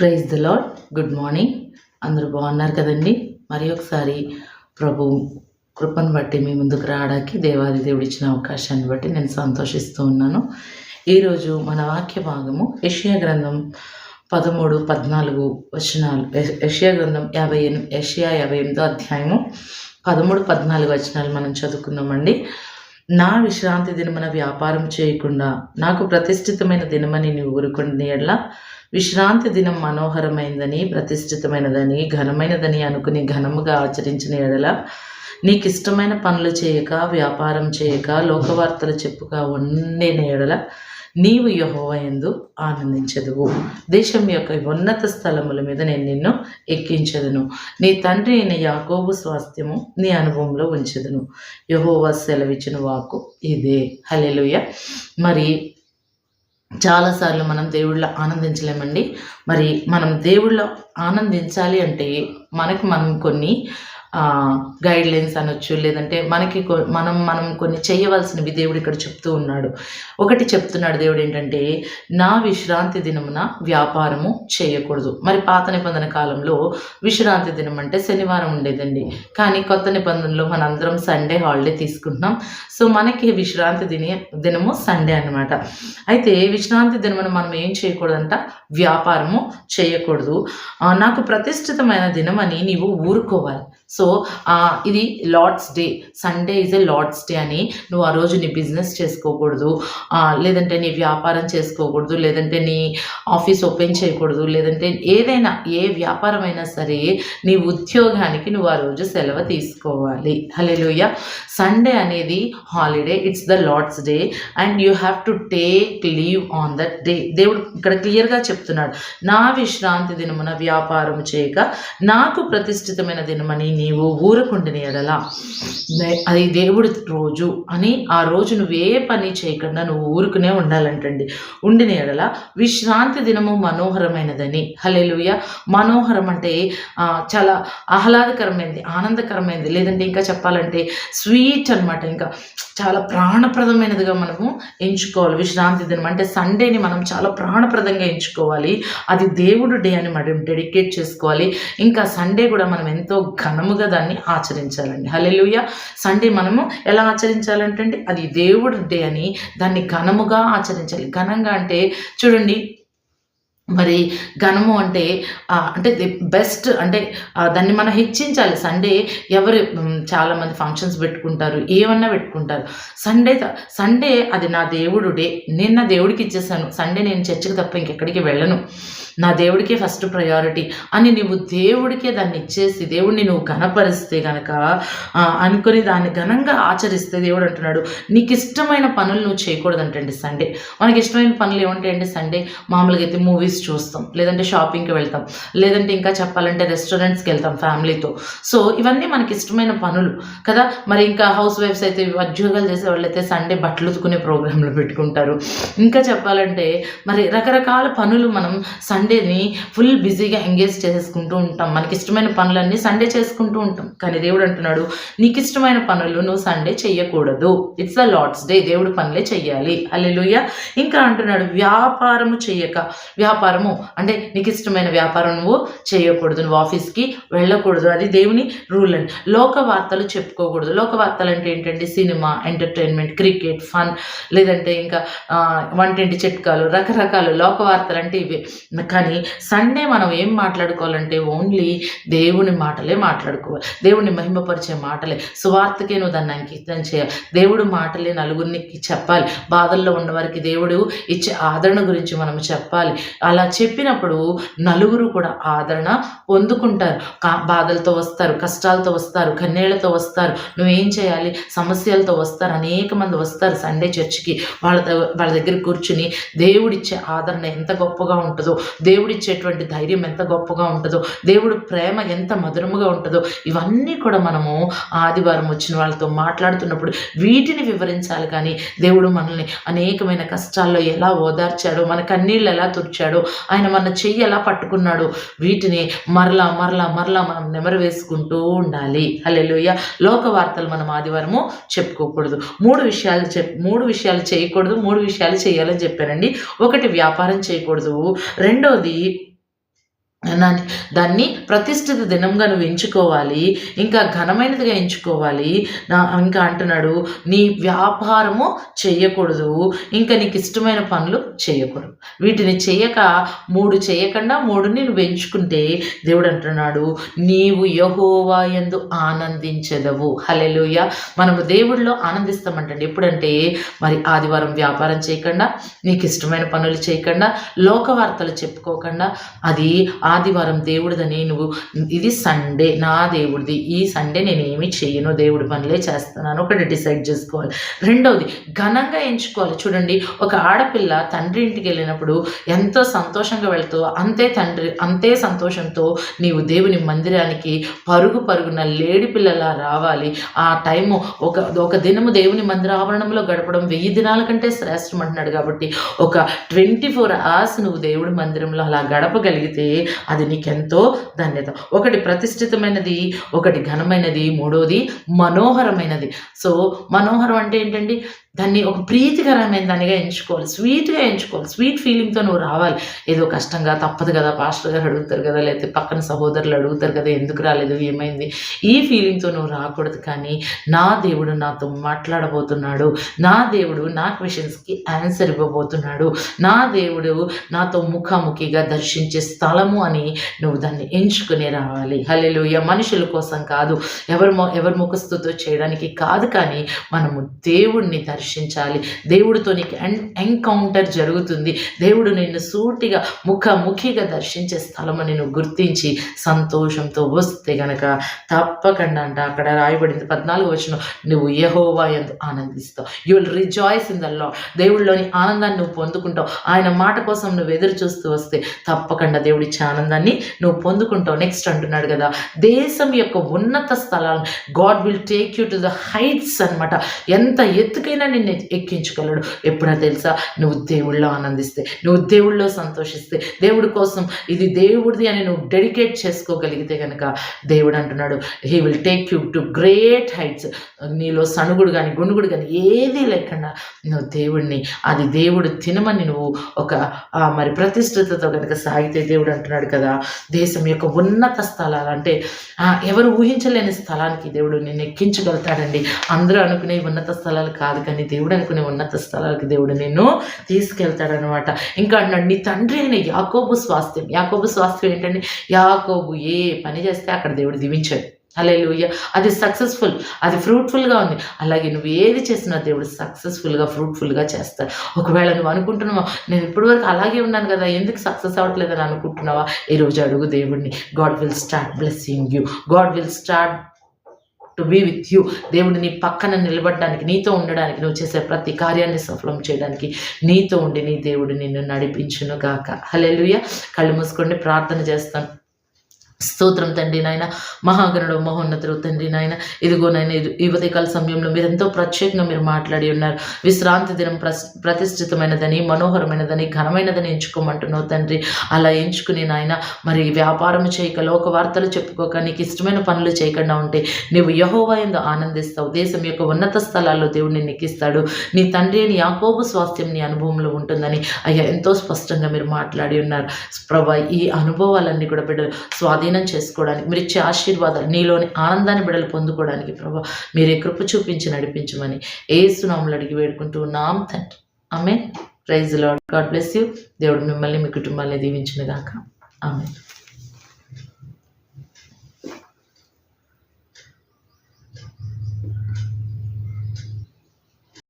Praise the Lord good morning. అందరూ బాగున్నారు కదండి? మరి ఒకసారి ప్రభు కృపను బట్టి మీ ముందుకు రావడానికి దేవాది దేవుడు ఇచ్చిన అవకాశాన్ని బట్టి నేను సంతోషిస్తూ ఉన్నాను. ఈరోజు మన వాక్య భాగము యషియా గ్రంథం పదమూడు పద్నాలుగు వచనాలు. యషియా గ్రంథం యాభై ఎనిమిది యషియా యాభై ఎనిమిదో అధ్యాయము పదమూడు పద్నాలుగు వచనాలు మనం చదువుకుందామండి నా విశ్రాంతి దినమున వ్యాపారం చేయకుండా నాకు ప్రతిష్ఠితమైన దినమని నీవు ఊరుకుని ఎడ్ల విశ్రాంతి దినం మనోహరమైందని ప్రతిష్ఠితమైనదని ఘనమైనదని అనుకుని ఘనముగా ఆచరించిన ఎడల నీకు ఇష్టమైన పనులు చేయక వ్యాపారం చేయక లోకవార్తలు చెప్పుక ఉండిన ఎడల నీవు యహోవయందు ఆనందించదువు. దేశం యొక్క ఉన్నత స్థలముల మీద నేను నిన్ను ఎక్కించదును. నీ తండ్రి అయిన యాకోబు స్వాస్థ్యము నీ అనుభవంలో ఉంచదును. యహోవా సెలవిచ్చిన వాకు ఇదే. హలెలుయ మరి చాలాసార్లు మనం దేవుళ్ళ ఆనందించలేమండి. మరి మనం దేవుళ్ళ ఆనందించాలి అంటే మనకు మనం కొన్ని గైడ్లైన్స్ అనొచ్చు లేదంటే మనకి కొ- మనం మనం కొన్ని చేయవలసినవి దేవుడు ఇక్కడ చెప్తూ ఉన్నాడు. ఒకటి చెప్తున్నాడు దేవుడు ఏంటంటే నా విశ్రాంతి దినమున వ్యాపారము చేయకూడదు. మరి పాత నిబంధన కాలంలో విశ్రాంతి దినం అంటే శనివారం ఉండేదండి. కానీ కొత్త నిబంధనలో మనందరం సండే హాలిడే తీసుకుంటున్నాం. సో మనకి విశ్రాంతి దిని దినము సండే అన్నమాట. అయితే విశ్రాంతి దినమున మనం ఏం చేయకూడదంట? వ్యాపారము చేయకూడదు. నాకు ప్రతిష్ఠితమైన దినమని నీవు ఊరుకోవాలి. సో ఇది Lord's day. Sunday is a Lord's day అని నువ్వు ఆ రోజు నీ బిజినెస్ చేసుకోకూడదు. లేదంటే నీ వ్యాపారం చేసుకోకూడదు. లేదంటే నీ ఆఫీస్ ఓపెన్ చేయకూడదు. లేదంటే ఏదైనా ఏ వ్యాపారం అయినా సరే నీ ఉద్యోగానికి నువ్వు ఆ రోజు సెలవు తీసుకోవాలి. హలెలుయ సండే అనేది holiday. It's the Lord's day and you have to take leave on that day దేవుడు ఇక్కడ క్లియర్గా చెప్తున్నాడు. నా విశ్రాంతి దినమున వ్యాపారం చేయక నాకు ప్రతిష్ఠితమైన దినమని నీవు ఊరుకుంటుని ఎడలా. అది దేవుడి రోజు అని ఆ రోజు నువ్వే పని చేయకుండా నువ్వు ఊరుకునే ఉండాలంటండి. ఉండిన ఎడల విశ్రాంతి దినము మనోహరమైనదని. హలేలుయ మనోహరం అంటే చాలా ఆహ్లాదకరమైనది ఆనందకరమైనది లేదంటే ఇంకా చెప్పాలంటే స్వీట్ అన్నమాట ఇంకా. చాలా ప్రాణప్రదమైనదిగా మనము ఎంచుకోవాలి. విశ్రాంతి దినం అంటే సండేని మనం చాలా ప్రాణప్రదంగా ఎంచుకోవాలి. అది దేవుడు డే అని మనం డెడికేట్ చేసుకోవాలి. ఇంకా సండే కూడా మనం ఎంతో ఘనం క్రమముగా దాన్ని ఆచరించాలండి. హలెలుయ సండే మనము ఎలా ఆచరించాలంటే అండి, అది దేవుడు డే అని దాన్ని ఘనముగా ఆచరించాలి. ఘనంగా అంటే చూడండి మరి ఘనము అంటే అంటే ది బెస్ట్ అంటే దాన్ని మనం హెచ్చించాలి. సండే ఎవరు చాలామంది ఫంక్షన్స్ పెట్టుకుంటారు ఏమన్నా పెట్టుకుంటారు. సండే సండే అది నా దేవుడు డే. నేను నా దేవుడికి ఇచ్చేసాను. సండే నేను చర్చికి తప్ప ఇంకెక్కడికి వెళ్ళను. నా దేవుడికే ఫస్ట్ ప్రయారిటీ అని నువ్వు దేవుడికే దాన్ని ఇచ్చేసి దేవుడిని నువ్వు ఘనపరిస్తే గనక అనుకుని అనుకొని దాన్ని ఘనంగా ఆచరిస్తే దేవుడు అంటున్నాడు. నీకు ఇష్టమైన పనులు నువ్వు చేయకూడదు అంటండి సండే మనకి ఇష్టమైన పనులు ఏమంటాయండి సండే మామూలుగా అయితే మూవీస్ చూస్తాం లేదంటే షాపింగ్కి వెళ్తాం లేదంటే ఇంకా చెప్పాలంటే రెస్టారెంట్స్కి వెళ్తాం ఫ్యామిలీతో సో ఇవన్నీ మనకి ఇష్టమైన పనులు కదా? మరి ఇంకా హౌస్ వైఫ్స్ అయితే ఉద్యోగాలు చేసే వాళ్ళైతే సండే బట్టలు ఉతుకునే ప్రోగ్రాంలు పెట్టుకుంటారు. ఇంకా చెప్పాలంటే మరి రకరకాల పనులు మనం సండేని ఫుల్ బిజీగా ఎంగేజ్ చేసేసుకుంటూ ఉంటాం. మనకి ఇష్టమైన పనులన్నీ సండే చేసుకుంటూ ఉంటాం. కానీ దేవుడు అంటున్నాడు నీకు ఇష్టమైన పనులు నువ్వు సండే చెయ్యకూడదు. ఇట్స్ ద లాడ్స్ డే దేవుడు పనులే చెయ్యాలి. అల్లెలుయ్య ఇంకా అంటున్నాడు వ్యాపారము చెయ్యక వ్యాపారము అంటే నీకు ఇష్టమైన వ్యాపారం నువ్వు చేయకూడదు నువ్వు ఆఫీస్కి వెళ్ళకూడదు. అది దేవుని రూల్ అండి లోక వార్తలు చెప్పుకోకూడదు. లోక వార్తలు అంటే ఏంటంటే సినిమా ఎంటర్టైన్మెంట్ క్రికెట్ ఫన్ లేదంటే ఇంకా వంటింటి చిట్కాలు రకరకాలు. లోక వార్తలు అంటే ఇవి. కానీ సండే మనం ఏం మాట్లాడుకోవాలంటే ఓన్లీ దేవుని మాటలే మాట్లాడుకోవాలి. దేవుడిని మహిమపరిచే మాటలే. సువార్తకే నువ్వు దాన్ని అంకితం చేయాలి. దేవుడు మాటలే నలుగురికి చెప్పాలి. బాధల్లో ఉన్నవారికి దేవుడు ఇచ్చే ఆదరణ గురించి మనం చెప్పాలి. అలా చెప్పినప్పుడు నలుగురు కూడా ఆదరణ పొందుకుంటారు. బాధలతో వస్తారు కష్టాలతో వస్తారు కన్నీళ్ళతో వస్తారు. నువ్వేం చేయాలి? సమస్యలతో వస్తారు. అనేక మంది వస్తారు సండే చర్చికి. వాళ్ళ వాళ్ళ దగ్గర కూర్చుని దేవుడిచ్చే ఆదరణ ఎంత గొప్పగా ఉంటుందో దేవుడిచ్చేటువంటి ధైర్యం ఎంత గొప్పగా ఉంటుందో దేవుడు ప్రేమ ఎంత మధురముగా ఉంటుందో ఇవన్నీ కూడా మనము ఆదివారం వచ్చిన వాళ్ళతో మాట్లాడుతున్నప్పుడు వీటిని వివరించాలి. కానీ దేవుడు మనల్ని అనేకమైన కష్టాల్లో ఎలా ఓదార్చాడో మన కన్నీళ్ళు ఎలా తుడిచాడో ఆయన మన చెయ్యి ఎలా పట్టుకున్నాడో వీటిని మరలా మరలా మరలా మనం నెమరు వేసుకుంటూ ఉండాలి. హల్లెలూయా. లోక వార్తలు మనం ఆదివారము చెప్పుకోకూడదు. మూడు విషయాలు చెప్ మూడు విషయాలు చేయకూడదు మూడు విషయాలు చేయాలని చెప్పానండి. ఒకటి వ్యాపారం చేయకూడదు. రెండోది దాన్ని దాన్ని ప్రతిష్ఠిత దినంగా నువ్వు ఎంచుకోవాలి ఇంకా ఘనమైనదిగా ఎంచుకోవాలి. నా ఇంకా అంటున్నాడు నీ వ్యాపారము చేయకూడదు ఇంకా నీకు ఇష్టమైన పనులు చేయకూడదు. వీటిని చేయక మూడు చేయకుండా మూడుని నువ్వు ఎంచుకుంటే దేవుడు అంటున్నాడు నీవు యహోవా ఎందు ఆనందించదవు. హలెలుయ మనము దేవుడిలో ఆనందిస్తామంటండి. ఎప్పుడంటే మరి ఆదివారం వ్యాపారం చేయకుండా నీకు ఇష్టమైన పనులు చేయకుండా లోక వార్తలు చెప్పుకోకుండా అది ఆదివారం దేవుడిదని నువ్వు ఇది సండే నా దేవుడిది ఈ సండే నేను ఏమి చేయను దేవుడి పనులే చేస్తున్నాను. ఒకటి డిసైడ్ చేసుకోవాలి. రెండవది ఘనంగా ఎంచుకోవాలి. చూడండి ఒక ఆడపిల్ల తండ్రి ఇంటికి వెళ్ళినప్పుడు ఎంతో సంతోషంగా వెళ్తూ అంతే తండ్రి అంతే సంతోషంతో నీవు దేవుని మందిరానికి పరుగు పరుగున లేడి పిల్లలా రావాలి. ఆ టైము ఒక ఒక దినము దేవుని మందిర ఆవరణంలో గడపడం వెయ్యి దినాల కంటే శ్రేష్టం అంటున్నాడు కాబట్టి ఒక ట్వంటీ ఫోర్ అవర్స్ నువ్వు దేవుడి మందిరంలో అలా గడపగలిగితే అది నీకెంతో ధన్యత. ఒకటి ప్రతిష్ఠితమైనది ఒకటి ఘనమైనది మూడోది మనోహరమైనది. సో మనోహరం అంటే ఏంటండి? దాన్ని ఒక ప్రీతికరమైన దానిగా ఎంచుకోవాలి. స్వీట్గా ఎంచుకోవాలి. స్వీట్ ఫీలింగ్తో నువ్వు రావాలి. ఏదో కష్టంగా తప్పదు కదా పాస్టర్ గారు అడుగుతారు కదా లేకపోతే పక్కన సహోదరులు అడుగుతారు కదా ఎందుకు రాలేదు ఏమైంది? ఈ ఫీలింగ్తో నువ్వు రాకూడదు కానీ నా దేవుడు నాతో మాట్లాడబోతున్నాడు. నా దేవుడు నా క్వశ్చన్స్కి ఆన్సర్ ఇవ్వబోతున్నాడు. నా దేవుడు నాతో ముఖాముఖిగా దర్శించే స్థలము అని నువ్వు దాన్ని ఎంచుకుని రావాలి. హల్లెలూయ. మనుషుల కోసం కాదు. ఎవరు మొ- ఎవరి ముఖస్థుతో చేయడానికి కాదు కానీ మనము దేవుణ్ణి దర్శించాలి. దేవుడితో నీకు ఎన్ ఎన్కౌంటర్ జరుగుతుంది. దేవుడు నిన్ను సూటిగా ముఖాముఖిగా దర్శించే స్థలము నేను గుర్తించి సంతోషంతో వస్తే గనక తప్పకుండా అంట. అక్కడ రాయబడింది పద్నాలుగు వచ్చిన నువ్వు యహోవా ఎందు ఆనందిస్తావు. You will rejoice in the law ఆనందాన్ని నువ్వు పొందుకుంటావు. ఆయన మాట కోసం నువ్వు ఎదురు చూస్తూ వస్తే తప్పకుండా దేవుడిచ్చే ఆనందాన్ని నువ్వు పొందుకుంటావు. నెక్స్ట్ అంటున్నాడు కదా. దేశం యొక్క ఉన్నత స్థలాలను God will take you to the heights అన్నమాట. ఎంత ఎత్తుకైనా నిన్ను ఎక్కించగలడు ఎప్పుడో తెలుసా? నువ్వు దేవుళ్ళో ఆనందిస్తే నువ్వు దేవుళ్ళో సంతోషిస్తే దేవుడి కోసం ఇది దేవుడిది అని నువ్వు డెడికేట్ చేసుకోగలిగితే కనుక దేవుడు అంటున్నాడు he will take you to great heights నీలో సణుగుడు కానీ గుణుగుడు కానీ ఏది లేకుండా నువ్వు దేవుడిని అది దేవుడు తినమని నువ్వు ఒక మరి ప్రతిష్టతతో కనుక సాగితే దేవుడు అంటున్నాడు కదా దేశం యొక్క ఉన్నత స్థలాలు అంటే ఎవరు ఊహించలేని స్థలానికి దేవుడు నిన్ను ఎక్కించగలుగుతాడండి. అందరూ అనుకునే ఉన్నత స్థలాలు కాదు కానీ దేవుడు అనుకునే ఉన్నత స్థలాలకు దేవుడు నిన్ను తీసుకెళ్తాడనమాట ఇంకా అంటున్నాడు నీ తండ్రి అయిన యాకోబు స్వాస్థ్యం. యాకోబు స్వాస్థ్యం ఏంటంటే యాకోబు ఏ పని చేస్తే అక్కడ దేవుడు దీవించాడు. హల్లెలూయా. అది సక్సెస్ఫుల్ అది ఫ్రూట్ఫుల్గా ఉంది. అలాగే నువ్వు ఏది చేసినా దేవుడు సక్సెస్ఫుల్గా ఫ్రూట్ఫుల్గా చేస్తాడు. ఒకవేళ నువ్వు అనుకుంటున్నావా నేను ఇప్పటివరకు అలాగే ఉన్నాను కదా ఎందుకు సక్సెస్ అవ్వట్లేదని అనుకుంటున్నావా? ఈరోజు అడుగు దేవుడిని. God will start blessing you. God will start to be with you దేవుడు నీ పక్కన నిలబడడానికి నీతో ఉండడానికి నువ్వు చేసే ప్రతి కార్యాన్ని సఫలం చేయడానికి నీతో ఉండి నీ దేవుడు నిన్ను నడిపించును గాక హల్లెలూయా కళ్ళు మూసుకోండి ప్రార్థన చేస్తాను స్తోత్రం తండ్రి నాయన. మహాగణుడు మహోన్నతుడు తండ్రి నాయన. ఇదిగో నాయన ఇది- ఈ ఉదయకాల సమయంలో మీరు ఎంతో ప్రత్యేకంగా మీరు మాట్లాడి ఉన్నారు. విశ్రాంతి దినం ప్రస్ ప్రతిష్ఠితమైనదని మనోహరమైనదని ఘనమైనదని ఎంచుకోమంటున్నావు తండ్రి. అలా ఎంచుకుని నాయన మరి వ్యాపారం చేయక లోక వార్తలు చెప్పుకోక నీకు ఇష్టమైన పనులు చేయకుండా ఉంటే నీవు యహోవా ఎందు ఆనందిస్తావు. దేశం యొక్క ఉన్నత స్థలాల్లో దేవుడిని నెక్కిస్తాడు. నీ తండ్రి అని యాకోబు స్వాస్థ్యం నీ అనుభవంలో ఉంటుందని అయ్యా ఎంతో స్పష్టంగా మీరు మాట్లాడి ఉన్నారు. ప్రభా ఈ అనుభవాలన్నీ కూడా బిడ్డలు స్వాధీనం చేసుకోవడానికి మీరు ఇచ్చే ఆశీర్వాదాలు నీలోని ఆనందాన్ని బిడలు పొందుకోవడానికి ప్రభా మీరే కృప చూపించి నడిపించమని ఏ సునాములు అడిగి వేడుకుంటూ ఉన్నాం తండ్రి. ఆమె praise Lord God bless you దేవుడు మిమ్మల్ని మీ కుటుంబాన్ని దీవించిన గాక ఆమె